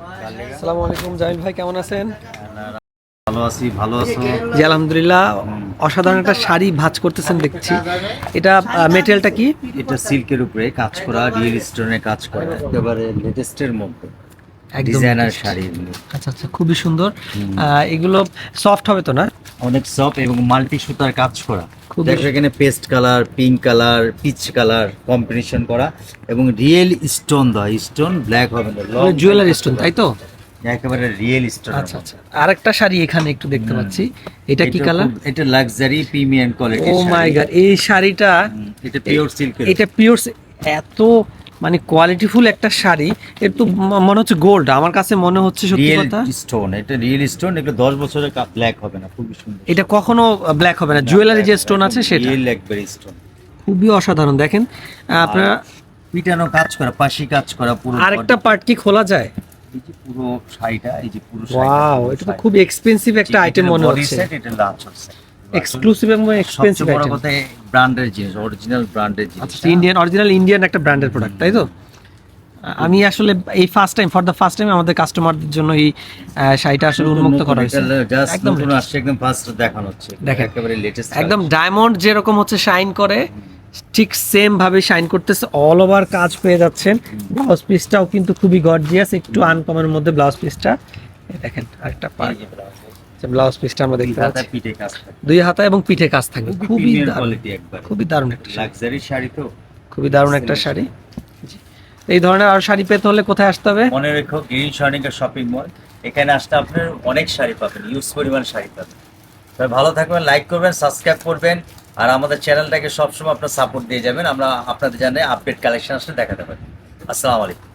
আসসালামু আলাইকুম জামিল ভাই কেমন আছেন? ভালো আছি ভালো আছো? জি আলহামদুলিল্লাহ অসাধারণ একটা শাড়ি ভাঁজ করতেছেন দেখছি। এটা মেটেরিয়ালটা কি? এটা সিল্কের উপরে কাজ করা রিয়েল স্টোনে কাজ করা। একেবারে লেটেস্টের মধ্যে। ডিজাইনার শাড়ি। আচ্ছা আচ্ছা খুবই সুন্দর। এগুলো সফট হবে তো না? অনেক সফট এবং মাল্টি সুতার কাজ করা। দেখো এখানে paste colour pink colour peach colour combination করা এবং রিয়েল স্টোন দেওয়া। স্টোন ব্ল্যাক হবে না জুয়েলারি স্টোন তাই তো? একেবারে রিয়েল স্টোন আচ্ছা আচ্ছা। আরেকটা শাড়ি এখানে একটু দেখতে পাচ্ছি। এটা কি কালার এটা luxury premium quality oh my god এই শাড়িটা এটা পিওর সিল্কের এটা পিওর এত মানে কোয়ালিটিফুল একটা শাড়ি এর তো মনে হচ্ছে গোল্ড আমার কাছে মনে হচ্ছে সত্যি কথা। স্টোন এটা রিয়েল স্টোন এগুলো দশ বছরের ব্ল্যাক হবে না খুবই সুন্দর। এটা কখনো ব্ল্যাক হবে না। জুয়েলারি যে স্টোন আছে সেটা। রিয়েল একবারে স্টোন খুবই অসাধারণ। দেখেন আপনারা পিটানো কাজ করা পাশি কাজ করা পুরো আরেকটা পার্ট কি খোলা যায়? এই যে পুরো শাড়িটা এই যে পুরো ওয়াও এটা তো খুব এক্সপেন্সিভ একটা আইটেম মনে হচ্ছে। এটা লাঞ্চ হচ্ছে এক্সক্লুসিভ এবং এক্সপেন্সিভ বড় কথা ব্র্যান্ডের জিনিস অরিজিনাল ব্র্যান্ডের জিনিস আচ্ছা ইন্ডিয়ান অরিজিনাল ইন্ডিয়ান একটা ব্র্যান্ডের প্রোডাক্ট তাই তো? আমি আসলে এই first time for the first time আমাদের কাস্টমারদের জন্য এই শাড়িটা আসলে উন্মুক্ত করা হয়েছে। একদম নতুন আসছে একদম ফার্স্ট দেখানো হচ্ছে। দেখেন। একেবারে লেটেস্ট একদম ডায়মন্ড যেরকম হচ্ছে শাইন করে ঠিক সেম ভাবে শাইন করতেছে অল ওভার কাজ পেয়ে যাচ্ছেন। ব্লাউজ পিসটাও কিন্তু খুবই গর্জিয়াস একটু আনকমনের মধ্যে ব্লাউজ পিসটা দেখেন আরেকটা পার্ট ব্লাউজ পিসটা আমরা দেখতে পাচ্ছি। পিঠে কাজ দুই হাতা এবং পিঠে কাজ থাকবে খুবই কোয়ালিটি একবার। খুবই দারুণ একটা লাক্সারি শাড়ি তো। খুবই দারুণ একটা শাড়ি। এই ধরনের আরও শাড়ি পেতে হলে কোথায় আসতে হবে? মনে রেখো গ্রিন শপিং মল। এখানে আসতে আপনার অনেক শাড়ি পাবেন ইউজ পরিমাণ শাড়ি পাবেন। তবে ভালো থাকবেন লাইক করবেন সাবস্ক্রাইব করবেন। আর আমাদের চ্যানেলটাকে সবসময় আপনার সাপোর্ট দিয়ে যাবেন। আমরা আপনাদের জানাই আপডেট কালেকশন আসলে দেখাতে পারি। আসসালামু আলাইকুম।